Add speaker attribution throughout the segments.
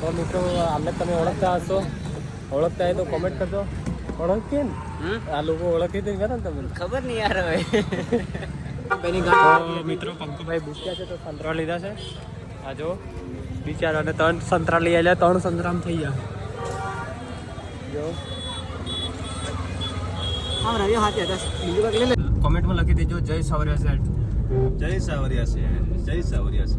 Speaker 1: તો મિત્રો આમને તમે ઓળખતા હશો. ઓળખતા હોય તો કોમેન્ટ કરજો. ઓળખીએ ને?
Speaker 2: હમ?
Speaker 1: આ લોકો ઓળખી તો ખરા ને તમે
Speaker 2: ખબર નહીં યાર હવે.
Speaker 1: મિત્રો પંકુભાઈ ભૂખ્યા છે તો સંતરા લીધા છે. આ જો બિચારાને ત્રણ સંતરા લઈ આવ્યા ત્રણ સંતરામ થઈ ગયા. જો. કોમેન્ટમાં લખી દેજો જય સાવરિયા સેટ
Speaker 3: જય સાવરિયા છે જય સાવરિયા છે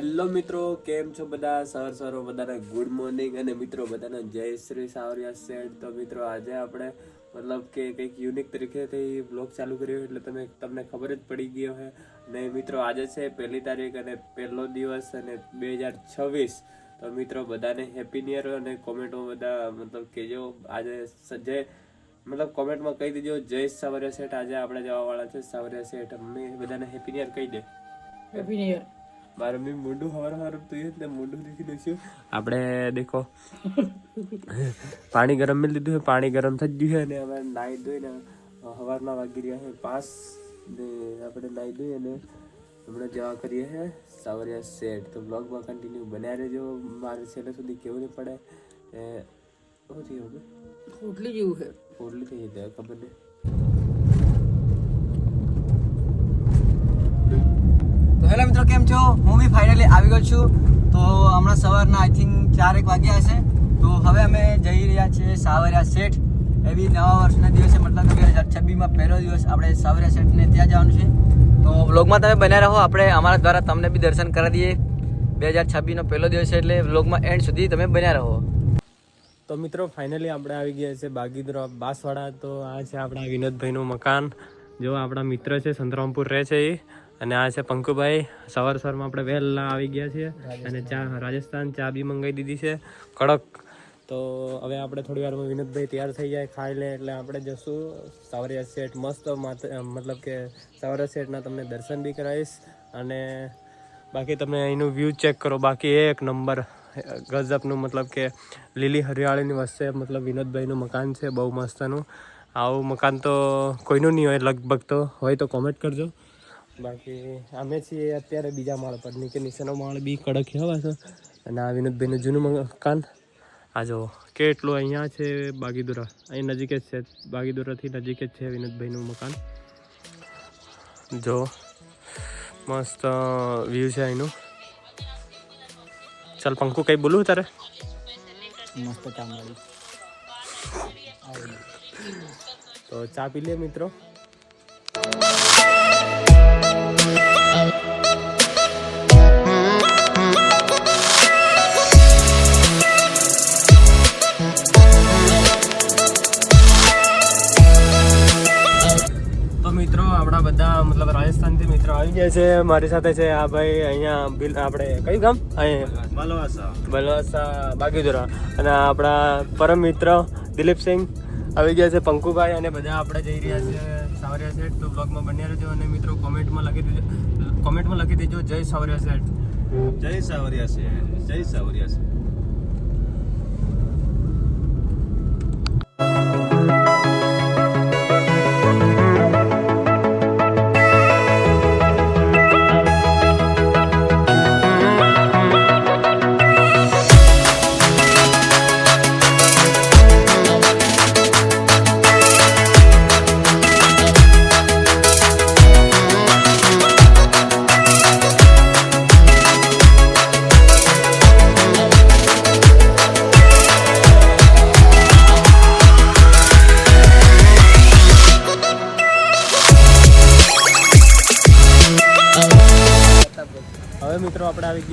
Speaker 1: હેલો મિત્રો, કેમ છો બધા? સર સરો બધાને ગુડ મોર્નિંગ અને મિત્રો, બધાને જય શ્રી સાવરિયા સેઠ. તો મિત્રો, આજે આપણે મતલબ કે કંઈક યુનિક તરીકેથી બ્લોગ ચાલુ કર્યો એટલે તમે, તમને ખબર જ પડી ગયો છે ને મિત્રો, આજે છે પહેલી તારીખ અને પહેલો દિવસ અને બે હજાર છવ્વીસ. તો મિત્રો, બધાને હેપી ન્યુ અને કોમેન્ટો બધા મતલબ કહેજો. આજે સ- જય મતલબ કોમેન્ટમાં કહી દેજો, જય સાવરિયા સેઠ. આજે આપણે જવાવાળા છે સાવરિયા સેઠ. અમે બધાને હેપી ન્યુ કહી દે.
Speaker 2: હેપી ન્યુ
Speaker 1: મારે મી મોઢું હવાર હવાર તું એટલે મોઢું દેખી દઈશું આપણે દેખો. પાણી ગરમ મેં લીધું છે પાણી ગરમ થઈ ગયું છે અને અમે નાહી ધોઈને સવારના વાગી રહ્યા છે પાંચ ને આપણે નાહી ધોઈ અને હમણાં જવા કરીએ છે સાવરિયા સેટ તો બ્લોગમાં કન્ટિન્યુ બન્યા રહેજો. મારે છેલ્લે સુધી કેવું નહીં પડે. એ શું થયું હવે
Speaker 2: ઉટલી જેવું છે.
Speaker 1: ફોડલી થઈ જાય ખબર નહીં.
Speaker 2: હેલો મિત્રો, કેમ છો? હું બી ફાઇનલી આવી ગયો છું. તો હમણાં સવારના આઈ થિંક ચાર એક વાગ્યા હશે. તો હવે અમે જઈ રહ્યા છીએ સાવરિયા શેઠ. એવી નવા વર્ષના દિવસે, મતલબ બે હજાર છવ્વીસમાં પહેલો દિવસ આપણે સાવરિયા શેઠને ત્યાં જવાનું છે. તો વ્લોગમાં તમે બન્યા રહો. આપણે અમારા દ્વારા તમને બી દર્શન કરાવી દઈએ. બે હજાર છવ્વીસનો પહેલો દિવસ છે એટલે વ્લોગમાં એન્ડ સુધી તમે બન્યા રહો.
Speaker 1: તો મિત્રો ફાઇનલી આપણે આવી ગયા છે બાગીદરા, બાસવાડા. તો આ છે આપણા વિનોદભાઈનું મકાન. જો આપણા મિત્ર છે, સંતરામપુર રહે છે એ. અને આ છે પંકુભાઈ. સવાર સવારમાં આપણે વહેલા આવી ગયા છીએ અને ચા રાજસ્થાન ચા બી મંગાવી દીધી છે. કડક. તો હવે આપણે થોડી વારમાં વિનોદભાઈ તૈયાર થઈ જાય, ખાઈ લે એટલે આપણે જશું. સાવરિયા સેટ મસ્ત માત- મતલબ કે સાવરિયા સેટના તમને દર્શન બી કરાવીશ અને બાકી તમે અહીંનું વ્યૂ ચેક કરો. બાકી એક નંબર ગજબનું મતલબ કે લીલી હરિયાળીની વચ્ચે મતલબ વિનોદભાઈનું મકાન છે, બહુ મસ્તનું. આવું મકાન તો કોઈનું નહીં હોય, લગભગ તો. હોય તો કોમેન્ટ કરજો. બાકી અમે છીએ અત્યારે બીજા માળ પર. નીચે નીચેનો માળ બી કડક હવા છે અને આ વિનોદભાઈનું જૂનું મકાન. આ જો કેટલું અહીંયા છે બાગીદુરા. અહીં નજીક જ છે. બાગીદુરાથી નજીક જ છે વિનોદભાઈનું મકાન. જો મસ્ત વ્યૂ છે અહીંનું. ચાલ પંકુ કંઈ બોલું તારે?
Speaker 2: મસ્ત ચા મળી
Speaker 1: તો ચા પી લે મિત્રો. આપણા બધા મતલબ રાજસ્થાનથી મિત્રો આવી ગયા છે. મારી સાથે છે આ ભાઈ અહીંયા બિલ આપણે કયું ગામ? અહીંયા.
Speaker 3: બલવાસા.
Speaker 1: બલવાસા બાગીદોરા અને આપણા પરમ મિત્ર દિલીપસિંહ આવી ગયા છે પંકુભાઈ અને બધા આપણે જઈ રહ્યા છે સાવરિયા સેટ તો બ્લોગમાં બન્યા રહેજો અને મિત્રો કોમેન્ટમાં લખી દેજો કોમેન્ટમાં લખી દેજો જય સાવરિયા સેટ
Speaker 3: જય સાવરિયા છે જય સાવરિયા છે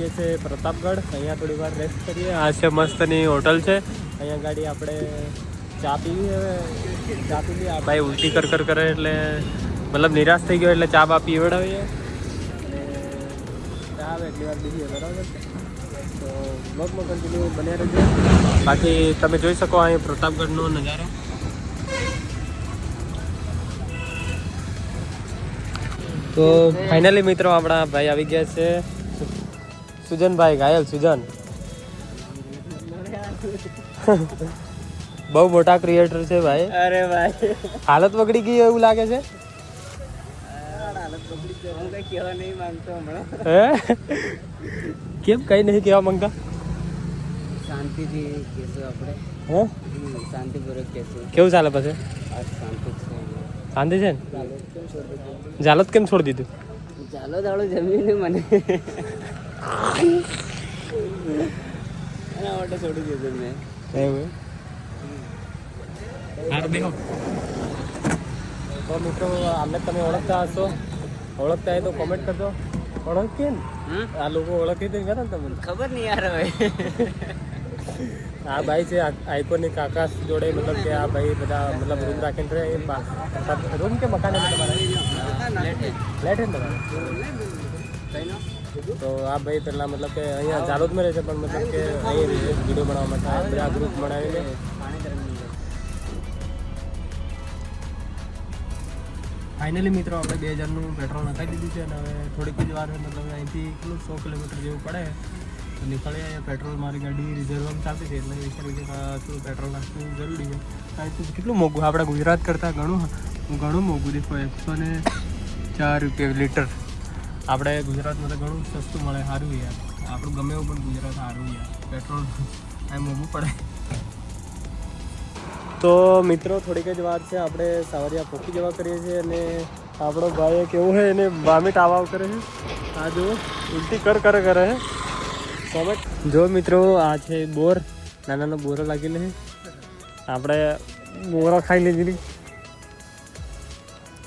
Speaker 1: ગયા છે પ્રતાપગઢ. અહીંયા થોડી વાર રેસ્ટ કરીએ. આ છે મસ્તની હોટલ છે. અહીંયા ગાડી આપણે ચા પીવી ચા પીવી આ ભાઈ ઉલટી કર કર કરે એટલે મતલબ નિરાશ થઈ ગયો એટલે ચા બા પીવડાવીએ ચા આવે એટલી વાર બીજી બરાબર તો બ્લોગમાં કન્ટિન્યુ બન્યા રહેજો. બાકી તમે જોઈ શકો અહીં પ્રતાપગઢનો નજારો. તો ફાઇનલી મિત્રો આપણા ભાઈ આવી ગયા છે. સુજનભાઈ ઘાયલ સુજન. બહુ મોટા ક્રિએટર છે ભાઈ.
Speaker 2: અરે ભાઈ.
Speaker 1: હાલત બગડી ગઈ એવું લાગે છે? કેમ કઈ નહીં કહેવા માંગતા?
Speaker 2: શાંતિથી કહેશું આપણે.
Speaker 1: હે?
Speaker 2: શાંતિપૂર્વક કહેશું.
Speaker 1: કેવું ચાલે પછી?
Speaker 2: શાંતિ છે.
Speaker 1: શાંતિ છે ને?
Speaker 2: ચાલો કેમ છોડી દીધું? જમીને મને. એના માટે છોડી દીધું મેં
Speaker 1: એવું? હારું તો મિત્રો આમને તમે ઓળખતા હશો. ઓળખતા હોય તો કોમેન્ટ કરજો. ઓળખીએ ને? આ લોકો ઓળખી તો ખરા ને તમને?
Speaker 2: ખબર નહીં યાર હવે.
Speaker 1: આ ભાઈ છે આઇકોનિક આકાશ જોડે મતલબ કે આ ભાઈ બધા મતલબ રૂમ રાખીને રહે રૂમ કે મકાન ફ્લેટ છે. ને તમારે? તો આ ભાઈ પેલા મતલબ કે અહીંયા જાલોદમાં રહે છે, પણ મતલબ કે અહીં વીડિયો બનાવવા માટે. બધા ગ્રુપ બનાવીને. ફાઇનલી મિત્રો, આપણે બે હજારનું પેટ્રોલ નખાઈ દીધું છે અને હવે થોડીક જ વાર મતલબ અહીંથી કેટલું સો કિલોમીટર જેવું પડે. તો નીકળીએ પેટ્રોલ મારી ગાડી રિઝર્વમાં ચાલતી છે એટલે વિચાર્યું કે થોડું પેટ્રોલ નાખવું જરૂરી છે. કેટલું મોંઘું આપણે ગુજરાત કરતાં ઘણું ઘણું મોંઘું દેખો એકસો ને ચાર રૂપિયા લીટર. આપણે ગુજરાતમાં તો ઘણું સસ્તું મળે, સારું યાર આપણું ગમે એવું પણ ગુજરાત સારું યાર પેટ્રોલ એમ મોંઘું પડે. તો મિત્રો, થોડીક જ વાર છે. આપણે સાવરિયા પોકી જવા કરીએ છીએ અને આપણો ભાઈ કેવું છે, એને વામિટ આવા કરે છે. આ જો ઉલટી કર કર કરે છે. કોમેન્ટ જો મિત્રો, આ છે બોર. નાના નાના બોરો લાગીને આપણે બોરો ખાઈ લીધી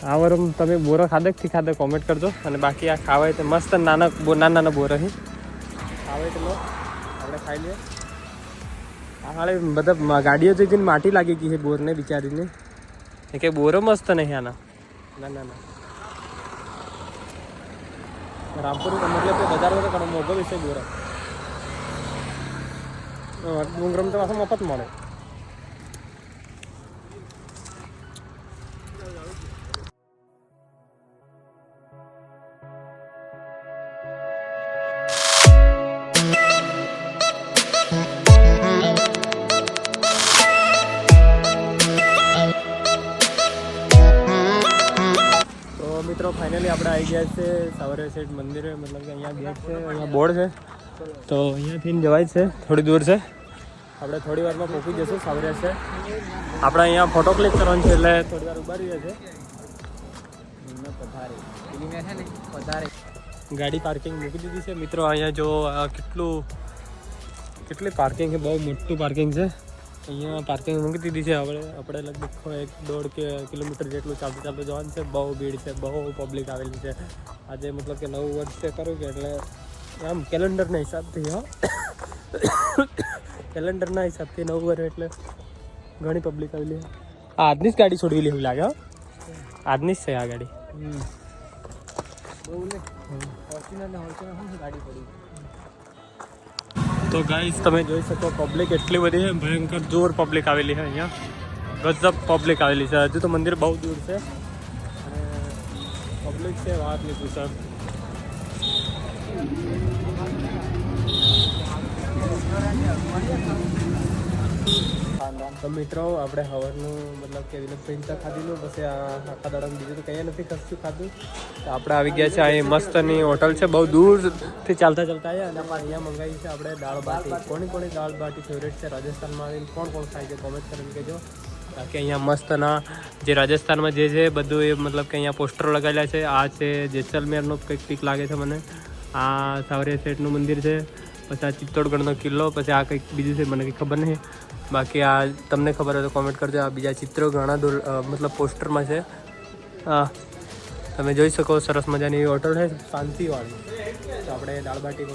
Speaker 1: આ વાર તમે બોરો ખાધે થી ખાધે કોમેન્ટ કરજો. અને બાકી આ ખાવાય તો મસ્ત નાના બો- નાના નાના બોરો છે ખાવાય તો આપણે ખાઈ લઈએ. આ હાલે બધા ગાડીઓ જઈ જઈને માટી લાગી ગઈ છે બોરને બિચારીને. એ કે બોરો મસ્ત નહીં આના. ના ના ના. રામપુર મતલબ કે બજાર વગર મોંઘો વિષય બોરો. ડુંગરમ તો પાછો મફત મળે. આપણે આવી ગયા છે, સાવરે સેઠ મંદિરે, મતલબ કે અહીંયા ગેટ છે, અહીંયા બોર્ડ છે. તો અહીંયાથી જવાય છે, થોડી દૂર છે. આપણે થોડી વારમાં પહોંચી જશું, સાવરે છે. આપણે અહીંયા ફોટો ક્લિક કરવાનો છે, એટલે થોડી વાર ઊભા રહીએ છે ગાડી પાર્કિંગ મૂકી દીધી છે. મિત્રો, અહીંયા જો કેટલું, કેટલી પાર્કિંગ છે, બહુ મોટું પાર્કિંગ છે. અહીંયા પાર્કિંગ મૂકી દીધી છે. આપણે આપણે લગભગ એક દોઢ કે કિલોમીટર જેટલું ચાલતું ચાલતું જવાનું છે. બહુ ભીડ છે બહુ પબ્લિક આવેલી છે. આજે મતલબ કે નવું વર્ષ છે ખરું કે એટલે આમ કેલેન્ડરના હિસાબથી હા. કેલેન્ડરના હિસાબથી નવું વર્ષ એટલે ઘણી પબ્લિક આવેલી આ આજની જ ગાડી છોડવેલી એવું લાગે આજની જ છે આ ગાડી.
Speaker 2: ગાડી પડી?
Speaker 1: તો ગાઈસ તમે જોઈ શકો પબ્લિક એટલી બધી છે, ભયંકર જોર પબ્લિક આવેલી છે અહીંયા. ગજબ પબ્લિક આવેલી છે. હજુ તો મંદિર બહુ દૂર છે. અને પબ્લિક છે, વાત નહીં પૂછો. તો મિત્રો, આપણે હવરનું મતલબ કે પ્રિન્ટ ખાધી ખાધેલું પછી આખા દાડા બીજું તો કંઈ નથી કશું ખાધું? તો આપણે આવી ગયા છે અહીં મસ્તની હોટલ છે, બહુ દૂરથી ચાલતા ચાલતા આવ્યા અને આપણે અહીંયા મંગાવી છે આપણે દાળ બાટી. કોની કોની દાળ બાટી ફેવરેટ છે? રાજસ્થાનમાં આવીને કોણ કોણ ખાય છે? કોમેન્ટ કરીને કહેજો. બાકી અહીંયા મસ્તના જે રાજસ્થાનમાં જે છે, બધું એ મતલબ કે અહીંયા પોસ્ટરો લગાવેલા છે. આ છે જેસલમેરનો કંઈક પીક લાગે છે મને. આ સાવરિયા શેઠનું મંદિર છે, પછી આ ચિત્તોડગઢનો કિલ્લો, પછી આ કંઈક બીજું છે, મને કંઈ ખબર નહીં. બાકી આ તમને ખબર હોય તો કોમેન્ટ કરજો. આ બીજા ચિત્રો ઘણા દૂર મતલબ પોસ્ટરમાં છે. હા તમે જોઈ શકો સરસ મજાની હોટલ છે શાંતિવાળી. તો આપણે દાળબાટી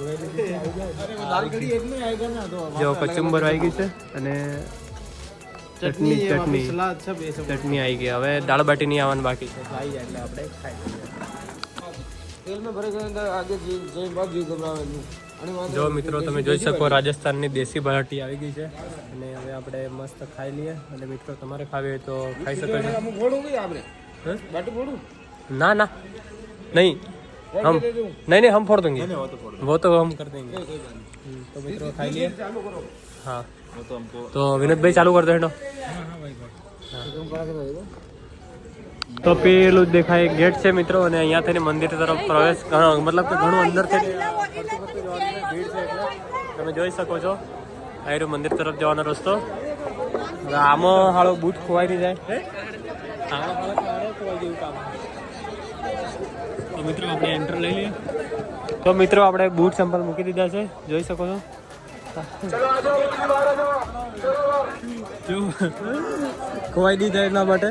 Speaker 1: જો કચુંબર આવી ગઈ છે અને ચટણી ચટણી ચટણી. આવી ગઈ. હવે દાળબાટી નહીં આવવાની બાકી છે. આપણે
Speaker 2: ભરે જઈ જઈ બાદ
Speaker 1: જો મિત્રો તમે જોઈ શકો રાજસ્થાનની દેશી ભરાટી આવી ગઈ છે. અને હવે આપણે મસ્ત ખાઈ લઈએ. અને મિત્રો તમારે ખાવી હોય તો ખાઈ શકો છો. ના ના. નહીં. હમ. નહીં નહીં હમ ફોડ દેંગે વો તો હમ કર દેંગે તો મિત્રો ખાઈ લઈએ.
Speaker 3: હા. તો વિનોદભાઈ
Speaker 1: ચાલુ કર દો હા હા ભાઈ હા. તો પેલું જ દેખાય ગેટ છે મિત્રો અને અહીંયા થઈને મંદિર તરફ પ્રવેશ ઘણો મતલબ કે ઘણું અંદર થઈને ભીડ છે તમે જોઈ શકો છો આયુ મંદિર તરફ જવાનો રસ્તો. આમાં હાળો બૂટ ખોવાઈ દી જાય તો મિત્રો આપણે એન્ટર લઈ લઈએ. તો મિત્રો આપણે બૂટ સેમ્પલ મૂકી દીધા છે જોઈ શકો છો. ખોવાઈ દીધા એટલા માટે.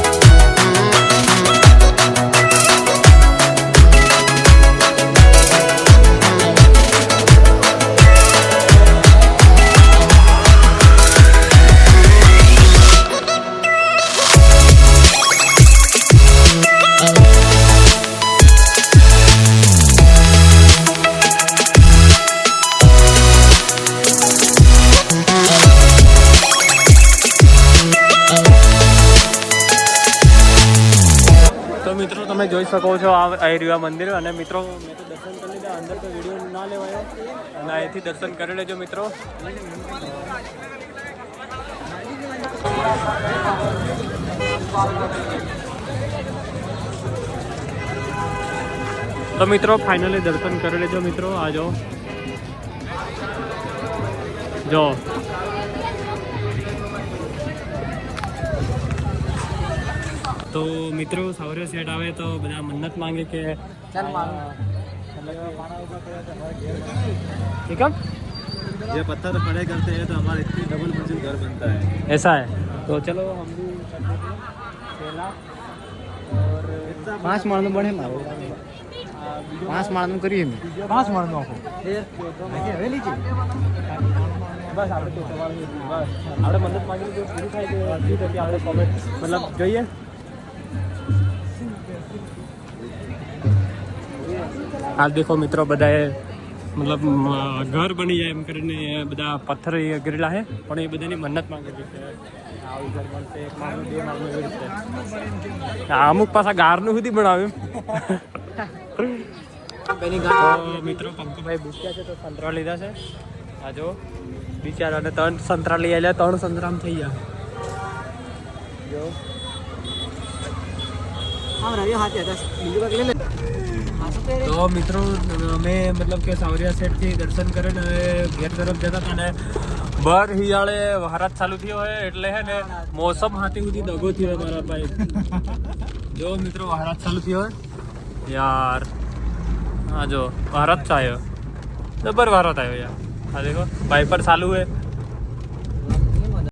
Speaker 1: જોઈ શકો છો આ આ રહ્યું મંદિર અને મિત્રો, મેં તો દર્શન કરી લીધા. અંદર તો વીડિયો ના લેવાયો. અને અહીંથી દર્શન કરી લેજો મિત્રો. તો મિત્રો ફાઇનલી દર્શન કરી લેજો મિત્રો. આ જો. જો. તો મિત્રો સવારે સેટ આવે તો બધા મન્નત માંગે કે
Speaker 2: ચાલ મારો
Speaker 1: ठीक है
Speaker 3: ये पत्थर खड़े करते हैं तो हमारे इतनी डबल मंजिल घर बनता है
Speaker 1: ऐसा है तो चलो हम भी कर देते हैं पहला और
Speaker 2: પાંચ માળનું બને મારું પાંચ માળનું કરીએ મેં પાંચ માળનું આખો હવેલી છે
Speaker 1: બસ આપણે તો તમારું બસ આપણે મદદ માંગી જો પૂરી થાય તો અડધી ટકી આપણે કોમેન્ટ મતલબ જોઈએ હાલ દેખો મિત્રો બધાએ મતલબ ઘર બની જાય એમ કરીને બધા પથ્થર એ ગરેલા છે પણ એ બધાની મન્નત માંગે છે. આ અમુક પાછા ગારનું સુધી બનાવ્યું મિત્રો પંકુભાઈ ભૂખ્યા છે તો સંતરા લીધા છે. આ જો બિચારાને ત્રણ સંતરા લઈ આવ્યા ત્રણ સંતરામ થઈ ગયા. જો.
Speaker 2: હા રવિ હાથે હતા. બીજું કંઈક લઈ લે?
Speaker 1: તો મિત્રો, અમે મતલબ કે સાવરિયા સેટથી દર્શન કરીને ઘેર તરફ જતા હતા ને બર હિયાળે વહારાત ચાલુ થયો હોય એટલે હે ને મોસમ હાથી સુધી દગો થયો મારા ભાઈ. જો મિત્રો, વહારાત ચાલુ થયો હોય. યાર હા જો, વહારાત આવ્યો જબર વહારાત આવ્યો યાર. હા દેખો વાઇપર ચાલુ है